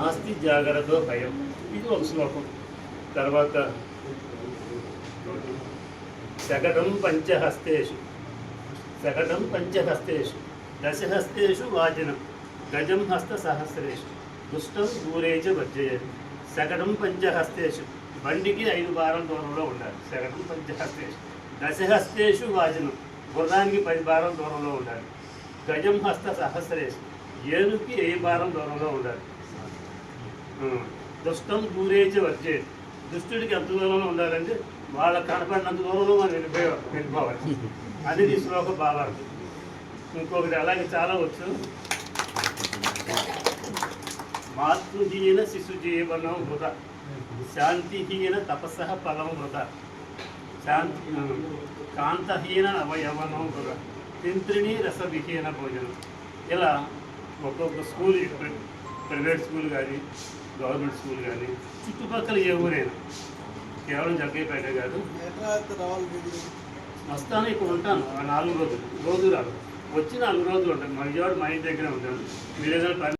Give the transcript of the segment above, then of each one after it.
నాస్తి జాగ్రత్త భయం. ఇది ఒక శ్లోకం. తర్వాత శకటం పంచహస్తేషు. శకటం పంచహస్తేషు. దశహస్తేషు వాజనం. గజం హస్త సహస్రేషు. దుష్టం దూరేచ చ శకటం పంచహస్తేషు. బండికి ఐదు భారం దూరంలో ఉండాలి. శకటం పంచహస్తేషు. దశహస్తేషు వాజనం. గుర్రానికి పది భారం దూరంలో ఉండాలి. గజం హస్త సహస్రేషు. ఏనుగుకి ఏ భారం దూరంలో ఉండాలి? దుష్టం దూరేచి వచ్చే. దుష్టుడికి ఎంత దూరంలో ఉండాలంటే వాళ్ళ కనపడినంత దూరంలో మనం వెళ్ళిపోయి వెళ్ళిపోవాలి. అది ఈ శ్లోక భావార్థం ఇంకొకటి అలాగే చాలా వచ్చు మాతృహీన శిశు జీవనం వృత శాంతిహీన తపస్స ఫలం వృత శాంతి కాంతహీన అవయవనం వృత తింత్రిణి రసవిహీన భోజనం. ఇలా ఒక్కొక్క స్కూల్ ప్ర- ప్రైవేట్ స్కూల్ కానీ గవర్నమెంట్ స్కూల్ కానీ చుట్టుపక్కల ఏ ఊరైనా కేవలం జగ్గైపేట కాదు. వస్తాను ఇప్పుడు ఉంటాను ఆ నాలుగు రోజులు రోజు రాదు వచ్చి నాలుగు రోజులు ఉంటాను. మా విజయవాడ మా ఇంటి దగ్గర ఉంటాను. మీరు ఏదైనా పని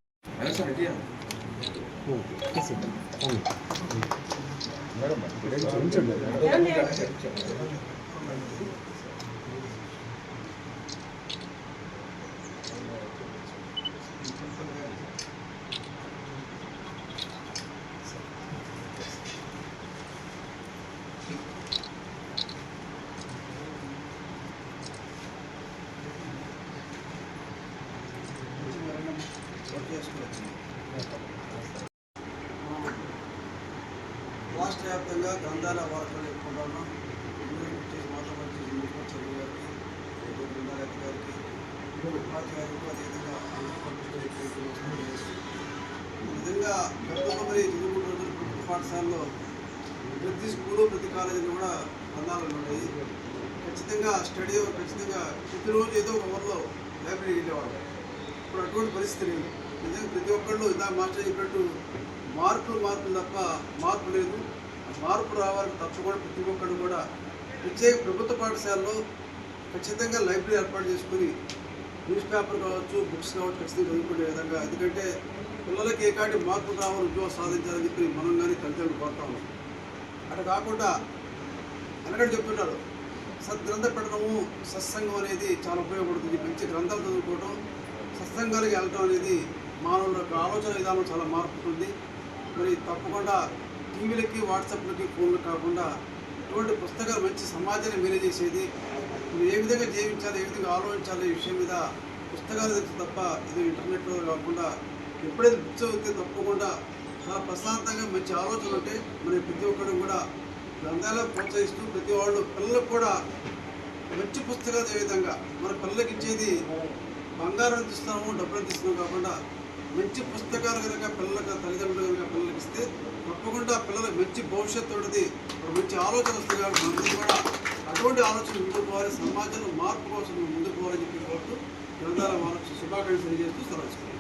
రాష్ట్ర వ్యాప్తంగా గ్రంథాల వార్తలు ఎక్కువ మాతో వచ్చి చదువు గారికి బృందాలతి గారికి అదేవిధంగా ఈ విధంగా గత ఇరవై రోజులు ప్రభుత్వ పాఠశాలలో ప్రతి స్కూలు ప్రతి కాలేజీలో కూడా గ్రంథాలు ఉన్నాయి. ఖచ్చితంగా స్టడీ ఖచ్చితంగా ప్రతిరోజు ఏదో ఒక ఊర్లో లైబ్రరీకి వెళ్ళేవాళ్ళు. ఇప్పుడు అటువంటి పరిస్థితి లేదు. నిజంగా ప్రతి ఒక్కళ్ళు ఇదా మాస్టర్ చెప్పినట్టు మార్పులు మార్పులు తప్ప మార్పు లేదు. మార్పు రావాలని తప్పకుండా ప్రతి ఒక్కళ్ళు కూడా ప్రత్యేక ప్రభుత్వ పాఠశాలలో ఖచ్చితంగా లైబ్రరీ ఏర్పాటు చేసుకుని న్యూస్ పేపర్ కావచ్చు బుక్స్ కావచ్చు ఖచ్చితంగా చదువుకునే విధంగా. ఎందుకంటే పిల్లలకి ఏ కాటి మార్పు రావాలి ఉద్యోగం సాధించాలని చెప్పి మనం కానీ తల్లిదండ్రులు కోరుతా ఉన్నాం. అటు కాకుండా వెనకటి చెప్తున్నారు సద్గ్రంథ పెట్టడము సత్సంగం అనేది చాలా ఉపయోగపడుతుంది. మంచి గ్రంథాలు చదువుకోవడం సత్సంగాలకు వెళ్ళటం అనేది మానవుల యొక్క ఆలోచన విధానం చాలా మారుతుంది మరి తప్పకుండా టీవీలకి వాట్సాప్లకి ఫోన్లు కాకుండా ఇటువంటి పుస్తకాలు మంచి సమాజాన్ని మెలిచేసేది మీరు ఏ విధంగా జీవించాలి ఏ విధంగా ఆలోచించాలి ఈ విషయం మీద పుస్తకాలు తెచ్చి తప్ప ఇది ఇంటర్నెట్లో కాకుండా ఎప్పుడైతే బుక్స్ అయితే తప్పకుండా చాలా ప్రశాంతంగా మంచి ఆలోచన ఉంటే మరి ప్రతి ఒక్కరు కూడా గ్రంథాలను ప్రోత్సహిస్తూ ప్రతి వాళ్ళు పిల్లలకు కూడా మంచి పుస్తకాలు ఏ విధంగా మన పిల్లలకి ఇచ్చేది బంగారం ఎంత ఇస్తున్నాము డబ్బులు ఎంత ఇస్తున్నాము కాకుండా మంచి పుస్తకాలు కనుక పిల్లలకు తల్లిదండ్రులు కనుక పిల్లలకి ఇస్తే తప్పకుండా పిల్లలకు మంచి భవిష్యత్తు ఉంటుంది మంచి ఆలోచన వస్తుంది కాబట్టి మనందరం కూడా అటువంటి ఆలోచన ముందుకు పోవాలి సమాజంలో మార్పు కోసం ముందుకు పోవాలని చెప్పి కోరుతూ గ్రంథాల వాళ్ళకి శుభాకాంక్షలు తెలియజేస్తూ సెలవు